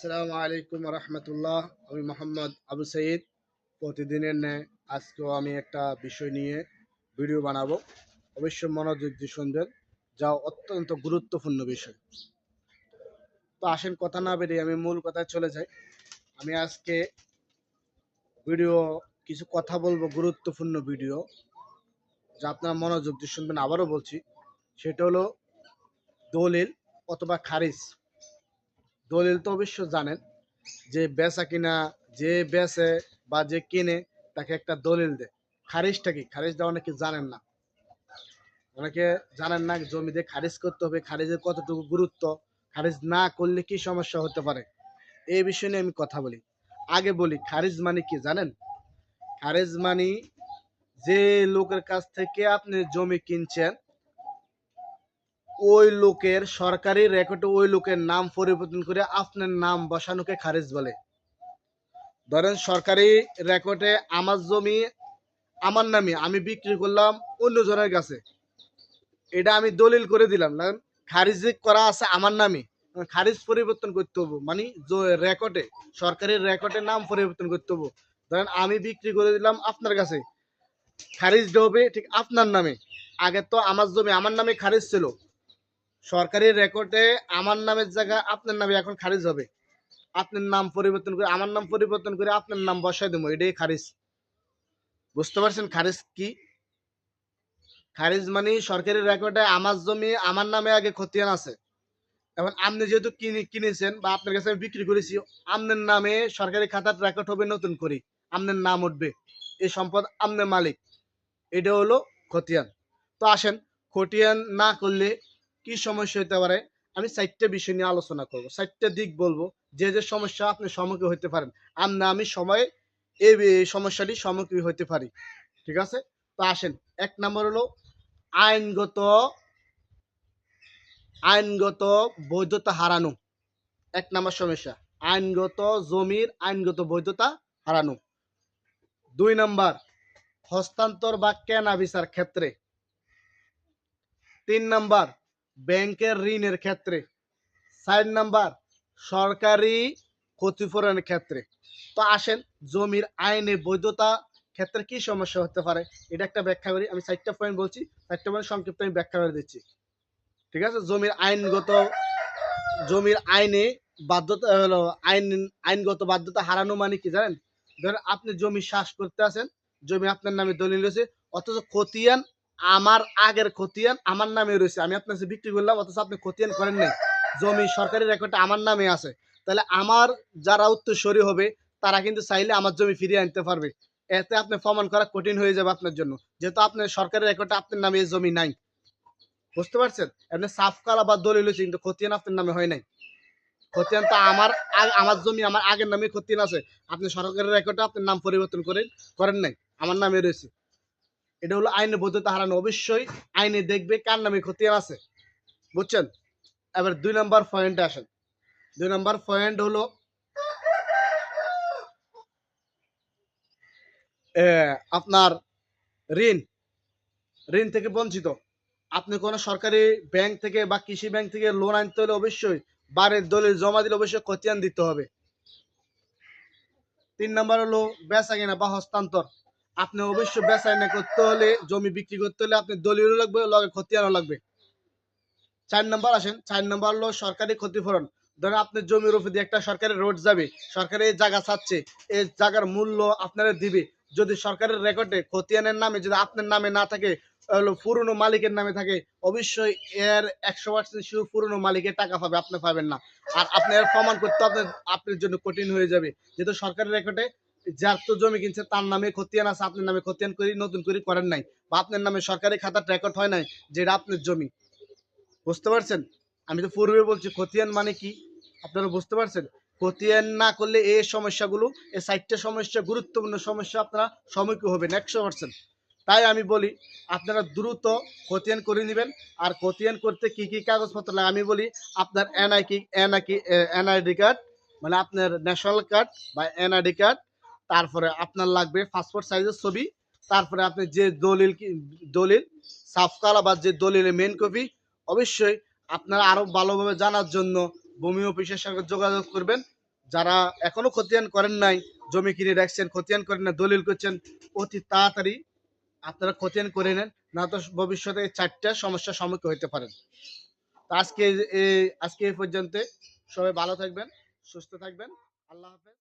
আসসালামু আলাইকুম রহমতুল্লাহ। আমি মোহাম্মদ আবু সঈদ প্রতিদিনের ন্যায় আজকেও আমি একটা বিষয় নিয়ে ভিডিও বানাবো। অবশ্য মনোযোগ দিয়ে শুনবেন। যা অত্যন্ত গুরুত্বপূর্ণ বিষয়। তো আসেন, কথা না বেরিয়ে আমি মূল কথায় চলে যাই। আমি আজকে ভিডিও, কিছু কথা বলব, গুরুত্বপূর্ণ ভিডিও, যা আপনারা মনোযোগ দিয়ে শুনবেন। আবারও বলছি, সেটা হলো দলিল অথবা খারিজ। দলিল তো অবশ্য জানেন যে বেচা কিনা, যে বেচে বা যে কিনে তাকে একটা দলিল দেয়। খারিজটা কি? খারিজটা অনেকে জানেন না। অনেকে জানেন না জমিতে খারিজ করতে হবে, খারিজের কতটুকু গুরুত্ব, খারিজ না করলে কি সমস্যা হতে পারে? এই বিষয় নিয়ে আমি কথা বলি। আগে বলি, খারিজ মানে কি জানেন? খারিজ মানে যে লোকের কাছ থেকে আপনি জমি কিনছেন ওই লোকের সরকারি রেকর্ডে ওই লোকের নাম পরিবর্তন করে আপনার নাম বসানোকে খারিজ বলে। ধরেন সরকারি রেকর্ডে আমার জমি, আমার নামে আমি বিক্রি করলাম অন্য জনের কাছে। এটা আমি দলিল করে দিলাম। খারিজ করা আছে আমার নামে, খারিজ পরিবর্তন করতে হব। মানে রেকর্ডে সরকারি রেকর্ডে নাম পরিবর্তন করতে হব। ধরেন আমি বিক্রি করে দিলাম আপনার কাছে। খারিজ হবে ঠিক আপনার নামে। আগে তো আমার জমি আমার নামে খারিজ ছিল। সরকারি রেকর্ডে আমার নামের জায়গায় আপনার নামে এখন খারিজ হবে। আপনার নাম পরিবর্তন করে, আমার নাম পরিবর্তন করে আপনার নাম বসাই দেবো, এটাই খারিজ। বুঝতে পারছেন খারিজ কি? খারিজ মানে সরকারি রেকর্ডে আমার জমি আমার নামে আগে খতিয়ান আছে। এখন আপনি যেহেতু কিনে কিনেছেন বা আপনার কাছে আমি বিক্রি করেছি, আপনার নামে সরকারি খাতার রেকর্ড হবে নতুন করে। আপনার নাম উঠবে, এই সম্পদ আপনার মালিক। এটা হলো খতিয়ান। তো আসেন, খতিয়ান না করলে কি সমস্যা হতে পারে? আমি চারটে বিষয় নিয়ে আলোচনা করব। চারটে দিক বলব। যে যে সমস্যা আপনি সম্মুখীন হতে পারেন। আর না, আমি সময়ে এই সমস্যাটি সম্মুখীন হতে পারি। ঠিক আছে? তো আসেন, এক নম্বর হলো আইনগত আইনগত বৈধতা হারানো। এক নম্বর সমস্যা, আইনগত জমির আইনগত বৈধতা হারানো। দুই নম্বর, হস্তান্তর বা কেনা বিচার ক্ষেত্রে। তিন নম্বর ব্যাংকের ঋণের ক্ষেত্রে। চার নাম্বার, সরকারি ক্ষতিপূরণের ক্ষেত্রে। তো আসেন, জমির আইনে বৈধতা ক্ষেত্রে কি সমস্যা হতে পারে, এটা একটা ব্যাখ্যা করি। আমি চারটা পয়েন্ট বলছি, চারটা পয়েন্ট সংক্ষিপ্ত আমি ব্যাখ্যা করে দিচ্ছি। ঠিক আছে? জমির আইনগত, জমির আইনে বাধ্যতা হলো আইন, আইনগত বাধ্যতা হারানো মানে কি জানেন? ধরেন আপনি জমি শ্বাস করতে আছেন, জমি আপনার নামে দলিল রয়েছে অথচ খতিয়ান আমার আগের খতিয়ান আমার নামে রয়েছে। আমি আপনার বিক্রি করলাম, অথচ আপনি খতিয়ান করেন নাই। জমি সরকারি রেকর্ডে আমার নামে আছে। তাহলে আমার যারা উত্তরসরি হবে, তারা কিন্তু চাইলে আমার জমি ফিরিয়ে আনতে পারবে। এতে আপনি প্রমাণ করা কঠিন হয়ে যাবে আপনার জন্য। যেহেতু আপনার সরকারি রেকর্ডে আপনার নামে জমি নাই। বুঝতে পারছেন? আপনি সাফ করা বা দলিল হয়েছে, কিন্তু খতিয়ান আপনার নামে হয় নাই। খতিয়ান তো আমার আমার জমি, আমার আগের নামে খতিয়ান আছে। আপনি সরকারি রেকর্ডে আপনার নাম পরিবর্তন করেন করেন নাই। আমার নামে রয়েছে। এটা হলো আইনের বৈধতা হারানো। অবশ্যই আইনে দেখবে কার নামে খতিয়ান আছে। বুঝছেন? এবার দুই নম্বর পয়েন্টে আসেন। দুই নম্বর পয়েন্ট হলো আপনার ঋণ ঋণ থেকে বঞ্চিত। আপনি কোনো সরকারি ব্যাংক থেকে বা কৃষি ব্যাংক থেকে লোন আনতে হলে অবশ্যই বাড়ির দলিল জমা দিলে অবশ্যই খতিয়ান দিতে হবে। তিন নম্বর হলো বেচা কিনা বা হস্তান্তর। আপনি অবশ্যই বেচা কিনা করতে হলে, জমি বিক্রি করতে হলে আপনি দলিলও লাগবে, লগে খতিয়ানও লাগবে। চার নম্বর আসেন, চার নম্বর হলো সরকারি ক্ষতিপূরণ। ধরেন আপনার জমির উপর দিয়ে একটা সরকারি রোড যাবে, সরকারি এই জায়গা চাচ্ছে এই জায়গার মূল্য আপনারা দিবে। যদি সরকারের রেকর্ডে খতিয়ানের নামে, যদি আপনার নামে না থাকে হলো পুরনো মালিকের নামে থাকে, অবশ্যই এর একশো পার্সেন্ট শুধু পুরনো মালিকের টাকা পাবে, আপনি পাবেন না। আর আপনি এর প্রমাণ করতে আপনার আপনার জন্য কঠিন হয়ে যাবে। যেহেতু সরকারের রেকর্ডে যার তো জমি কিনছে, তার নামে খতিয়ান আছে আপনার নামে খতিয়ান করি, নতুন করে করেন নাই বা আপনার নামে সরকারি খাতার রেকর্ড হয় নাই, যেটা আপনার জমি। বুঝতে পারছেন? আমি তো পূর্বে বলছি, খতিয়ান মানে কি? আপনারা বুঝতে পারছেন? খতিয়ান না করলে এই সমস্যাগুলো এই চারটে সমস্যা, গুরুত্বপূর্ণ সমস্যা আপনারা সম্মুখীন হবেন, একশো পার্সেন্ট তাই আমি বলি, আপনারা দ্রুত খতিয়ান করে নেবেন, আর খতিয়ান করতে কি কি কাগজপত্র লাগে? আমি বলি, আপনার এনআই কি এনআই কি এনআইডি কার্ড মানে আপনার ন্যাশনাল কার্ড বা এনআইডি কার্ড তারপরে আপনার লাগবে পাসপোর্ট সাইজের ছবি, তারপরে আপনি যে দলিল দলিল, সাফকালা বা যে দলিলের মেন কপি অবশ্যই আপনারা আরও ভালোভাবে জানার জন্য ভূমি অফিসের সঙ্গে যোগাযোগ করবেন। যারা এখনও খতিয়ান করেন নাই, জমি কিনে রাখছেন, খতিয়ান করেন না, দলিল করছেন, অতি তাড়াতাড়ি আপনারা খতিয়ান করে নেন, না তো ভবিষ্যতে চারটা সমস্যার সম্মুখীন হতে পারেন। তো আজকে আজকে এই পর্যন্ত সবাই ভালো থাকবেন, সুস্থ থাকবেন। আল্লাহ হাফেজ।